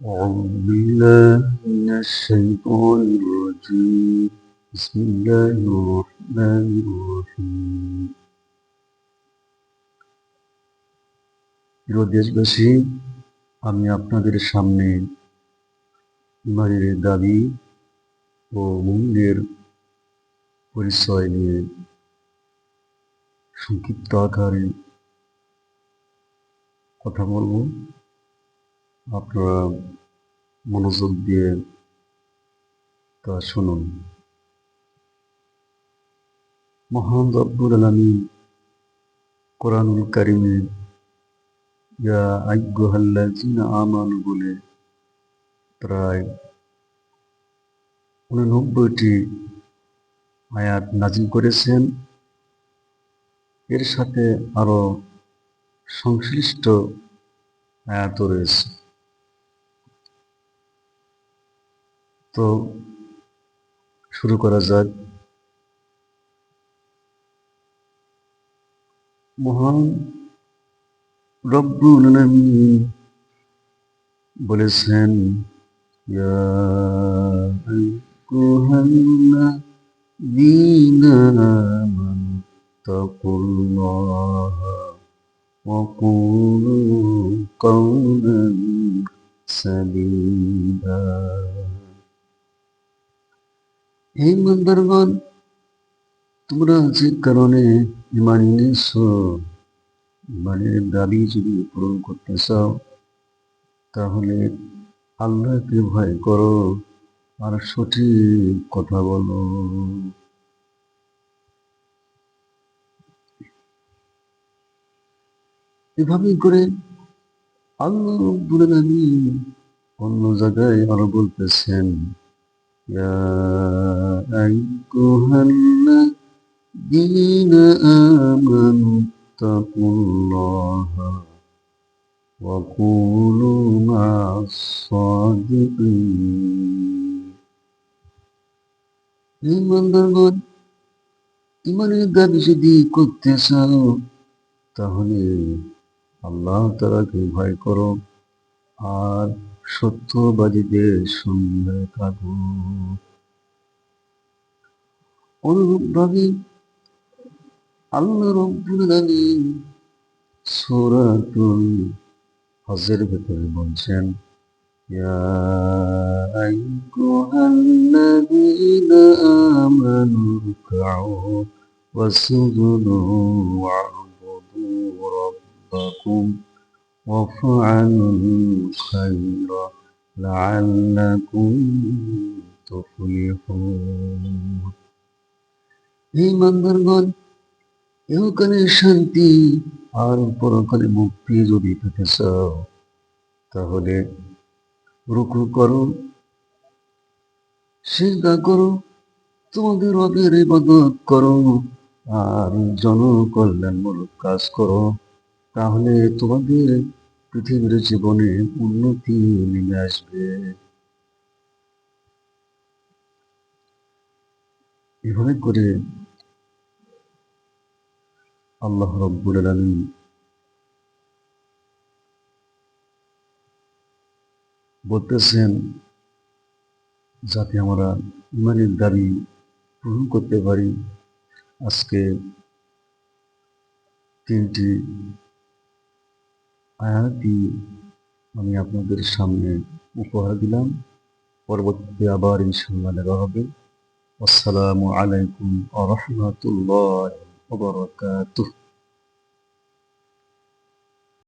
أعوذ بالله من الشيطان الرجيم بسم الله الرحمن الرحيم প্রিয় দেশবাসী আমি আপনাদের সামনে ইমানের দাবি ও মূল্যের পরিচয় নিয়ে সংক্ষিপ্ত আকারে কথা বলবো আপনারা মনোযোগ দিয়ে তা শুনুন। মহান রব্বুল আলমী কোরআনুল কারিমে, ইয়া আইগুহাল্লাযিনা আমানু বলে প্রায় উননব্বইটি আয়াত নাজিল করেছেন। এর সাথে আরও সংশ্লিষ্ট আয়াত রয়েছে। তো শুরু করা যাক। মহান রব্বুল আলামিন বলেছেন ইয়া আইয়ুহাল্লাযীনা আমানু তাকুল্লাহা কওলান সাদীদা হে ইমানদারগণ তোমরা যে কারণে ইমান এনেছো, ইমানের দাবি যদি পূরণ করতে চাও, তাহলে আল্লাহকে ভয় করো আর সঠিক কথা বলো। এভাবেই করে আল্লাহ আলামিন অন্য জায়গায় আরও বলতেছেন ইয়া আইয়ুহাল্লাযীনা আমানু তাকুল্লাহা ওয়া কুনু মা'আস সাদিকিন। ইমানদারগণ, ইমানের দাবি যদি করতে চাও, তাহলে আল্লাহ তালাকে ভয় করো। আর সত্যবাদীদের সঙ্গে থাকো অনুরূপভাবে আল্লাহ রব্বুল আলামিন সূরাতুল হজের ভেতরে বলছেন ইয়া আইয়ুহাল্লাযীনা وافعلوا الخير لعلكم تفلحون এই ইমানদারগণ ইহকালে শান্তি আর পরকালে মুক্তি যদি পেতে চাও তাহলে রুকু করো সিজদা করো তোমাদের রবের ইবাদত করো আর জনকল্যাণমূলক কাজ করো তাহলে তোমাদের পৃথিবীর জীবনে উন্নতি নেমে আসবে। এভাবে করে আল্লাহ রব্বুল আলামিন বলতেছেন, যাতে আমরা ইমানের দাবি পূরণ করতে পারি, আজকে তিনটি আয়াতি আমি আপনাদের সামনে উপহার দিলাম। পরবর্তীতে আবার ইনশাল্লাহ দেখা হবে। আসসালামু আলাইকুম আ রহমতুল্লাহ